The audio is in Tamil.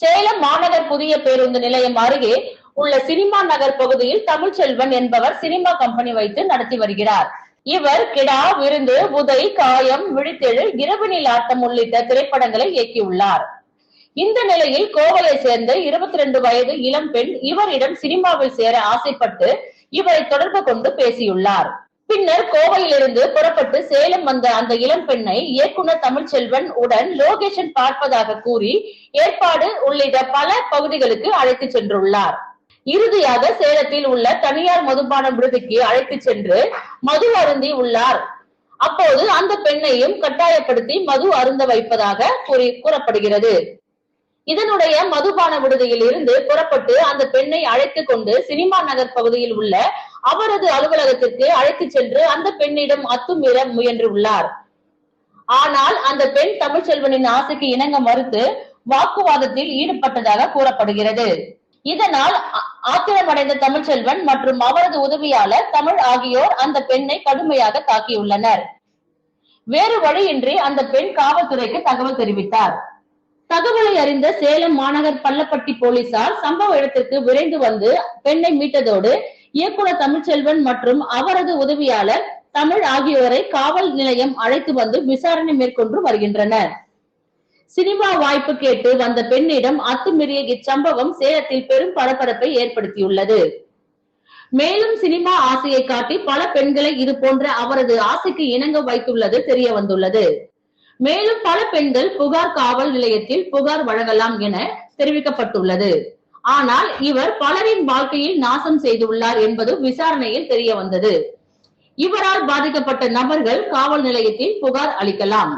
சேலம் மாநகர் புதிய பேருந்து நிலையம் அருகே உள்ள சினிமா நகர் பகுதியில் தமிழ்ச்செல்வன் என்பவர் சினிமா கம்பெனி வைத்து நடத்தி வருகிறார். இவர் கிடா விருந்து உதை காயம் விழித்தெழு இரவு நீல் ஆட்டம் உள்ளிட்ட திரைப்படங்களை இயக்கியுள்ளார். இந்த நிலையில் கோவையை சேர்ந்த இருபத்தி ரெண்டு வயது இளம் பெண் இவரிடம் சினிமாவில் சேர ஆசைப்பட்டு இவரை தொடர்பு கொண்டு பேசியுள்ளார். பின்னர் கோவையிலிருந்து புறப்பட்டு சேலம் வந்த அந்த இளம் பெண்ணை இயக்குனர் தமிழ்ச்செல்வன் உடன் லோகேஷன் பார்ப்பதாக கூறி ஏற்பாடு உள்ளிட்ட பல பகுதிகளுக்கு அழைத்து சென்றுள்ளார். இறுதியாக சேலத்தில் உள்ள தனியார் மதுபான விடுதிக்கு அழைத்து சென்று மது அருந்தி உள்ளார். அப்போது அந்த பெண்ணையும் கட்டாயப்படுத்தி மது அருந்த வைப்பதாக கூறி கூறப்படுகிறது. இதனுடைய மதுபான விடுதியில் இருந்து புறப்பட்டு அந்த பெண்ணை அழைத்து கொண்டு சினிமா நகர் பகுதியில் உள்ள அவரது அலுவலகத்திற்கு அழைத்து சென்று அந்த பெண்ணிடம் அத்துமீற முயன்றுள்ளார் ஆனால் அந்த பெண் தமிழ்ச்செல்வனின் ஆசைக்கு இணங்க மறுத்து வாக்குவாதத்தில் ஈடுபட்டதாக கூறப்படுகிறது. இதனால் ஆத்திரமடைந்த தமிழ்ச்செல்வன் மற்றும் அவரது உதவியாளர் தமிழ் ஆகியோர் அந்த பெண்ணை கடுமையாக தாக்கியுள்ளனர். வேறு வழியின்றி அந்த பெண் காவல்துறைக்கு தகவல் தெரிவித்தார். தகவலை அறிந்த சேலம் மாநகர் பள்ளப்பட்டி போலீசார் சம்பவ இடத்திற்கு விரைந்து வந்து பெண்ணை மீட்டதோடு இயக்குனர் தமிழ்ச்செல்வன் மற்றும் அவரது உதவியாளர் தமிழ் ஆகியோரை காவல் நிலையம் அழைத்து வந்து விசாரணை மேற்கொண்டு வருகின்றனர். சினிமா வாய்ப்பு கேட்டு வந்த பெண்ணிடம் அத்துமீறிய இச்சம்பவம் சேலத்தில் பெரும் பரபரப்பை ஏற்படுத்தியுள்ளது. மேலும் சினிமா ஆசையை காட்டி பல பெண்களை இது போன்ற அவரது ஆசைக்கு இணங்க வைத்துள்ளது தெரிய வந்துள்ளது. மேலும் பல பெண்கள் புகார் காவல் நிலையத்தில் புகார் வழங்கலாம் என தெரிவிக்கப்பட்டுள்ளது. ஆனால் இவர் பலரின் வாழ்க்கையில் நாசம் செய்துள்ளார் என்பது விசாரணையில் தெரிய வந்தது. இவரால் பாதிக்கப்பட்ட நபர்கள் காவல் நிலையத்தில் புகார் அளிக்கலாம்.